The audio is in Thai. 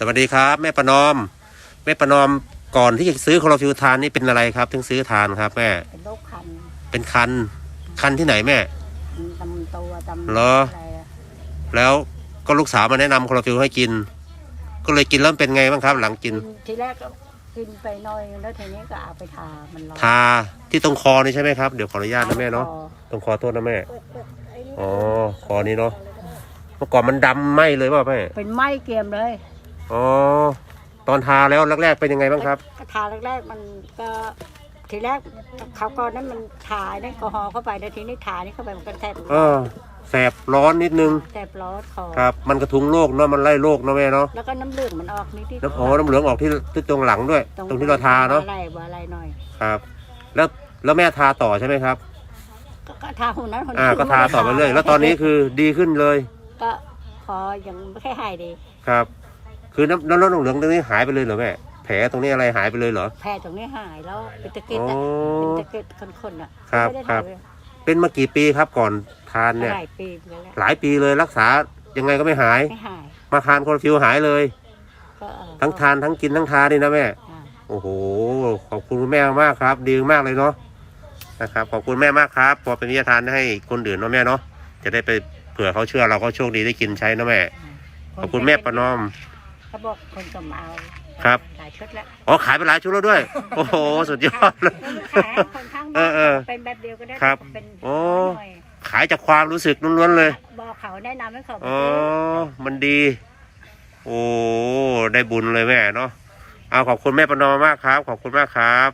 สวัสดีครับ แม่ประนอม แม่ประนอมก่อนที่จะซื้อคลอโรฟิลทานนี่เป็นอะไรครับ ถึงซื้อทานครับแม่ เป็นโรคคันเป็นคัน คันที่ไหนแม่ ตำตัวตำเหรออะไรอะแล้วก็ลูกสาวมาแนะนำคลอโรฟิลให้กิน ก็เลยกินแล้วเป็นไงบ้างครับ หลังกิน ทีแรกก็กินไปหน่อยแล้วทีนี้ก็เอาไปทา มันร้อนทาที่ตรงคอนี่ใช่ไหมครับเดี๋ยวขออนุญาตนะแม่เนาะพอตรงคอโทษนะแม่อ๋อคอนี้เนาะเมื่อก่อนมันดำไหมเลยเปล่าแม่เป็นไหม้เกรียมเลย อ๋อตอนทาแล้วแรกๆเป็นยังไงบ้างครับก็ทาแรกๆมันก็ทีแรกเขาก็นั้นมันทาแอลกอฮอล์เข้าไปแล้วทีนี้ทานี่เข้าไปมันก็แทบเออแสบร้อนนิดนึงแทบร้อนคอครับ มันกระทุ้งโรคเนาะมันไล่โรคเนาะแม่เนาะแล้วก็น้ำเหลืองมันออกนิดๆน้ำอ๋อน้ำเหลืองออกที่ที่ตรงหลังด้วย ตรงที่เราทาเนาะอะไรบ่อะไรหน่อยครับ แล้วแล้วแม่ทาต่อใช่ไหมครับก็ก็ทาหุ่นนั้นหุ่นอ่านี้ก็ทาต่อไปเรื่อยแล้วตอนนี้คือดีขึ้นเลย ก็พอยังไม่ค่อยหายดีครับ คือน้ำน้ำน้ำเหลืองตรงนี้หายไปเลยเหรอแม่แผลตรงนี้อะไรหายไปเลยเหรอ แผลตรงนี้หายแล้วเป็นตะเก็ดอ๋ออะเป็นตะเก็ดคนๆอะครับไม่ได้ครับทำเลยเป็นมากี่ปีครับก่อนทานเนี่ย หลายปีเหมือนกันแล้วหลายปีเลยรักษายังไงก็ไม่หาย ไม่หายมาทานคอร์ฟิวหายเลย ก็เออทั้งทานทั้งกินทั้งทานี่นะแม่ อ่า โอ้โห ขอบคุณคุณแม่มากครับ ดีมากเลยเนาะ นะครับ ขอบคุณแม่มากครับ พอเป็นวิทยาทานให้คนอื่นเนาะแม่เนาะ จะได้ไปเผื่อเขาเชื่อเราก็โชคดีได้กินใช้นะแม่ ขอบคุณแม่ประนอม เขาบอกคนก็มาเอาครับ หลายชุดแล้วอ๋อขายไปหลายชุดแล้วด้วย โอ้โหสุดยอดเลยขายคนข้างเอบ้าอเออนเป็นแบบเดียวก็ได้ครับเป็นโอ้ หน่อยขายจากความรู้สึกล้วนๆเลย บอกเขาแนะนำให้เขาไปอ๋อซื้อมันดี โอ้ ได้บุญเลยแม่เนาะ เอาขอบคุณแม่ประนอมมากครับ ขอบคุณมากครับ